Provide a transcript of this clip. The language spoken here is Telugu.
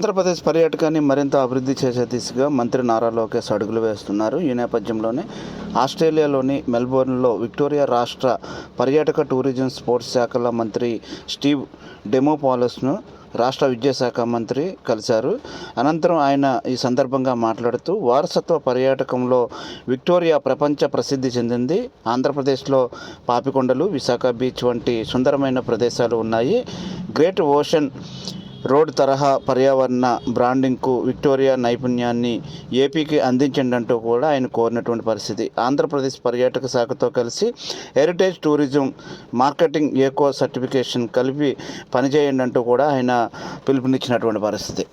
ఆంధ్రప్రదేశ్ పర్యాటకాన్ని మరింత అభివృద్ధి చేసే దిశగా మంత్రి నారా లోకేష్ అడుగులు వేస్తున్నారు. ఈ నేపథ్యంలోనే ఆస్ట్రేలియాలోని మెల్బోర్న్లో విక్టోరియా రాష్ట్ర పర్యాటక టూరిజం స్పోర్ట్స్ శాఖల మంత్రి స్టీవ్ డెమోపాలస్ను రాష్ట్ర విద్యాశాఖ మంత్రి కలిశారు. అనంతరం ఆయన ఈ సందర్భంగా మాట్లాడుతూ వారసత్వ పర్యాటకంలో విక్టోరియా ప్రపంచ ప్రసిద్ధి చెందింది. ఆంధ్రప్రదేశ్లో పాపికొండలు విశాఖ బీచ్ వంటి సుందరమైన ప్రదేశాలు ఉన్నాయి. గ్రేట్ ఓషన్ రోడ్ తరహా పర్యావరణ బ్రాండింగ్కు విక్టోరియా నైపుణ్యాన్ని ఏపీకి అందించండి అంటూ కూడా ఆయన కోరినటువంటి పరిస్థితి. ఆంధ్రప్రదేశ్ పర్యాటక శాఖతో కలిసి heritage tourism marketing eco certification కలిపి పనిచేయండి అంటూ కూడా ఆయన పిలుపునిచ్చినటువంటి పరిస్థితి.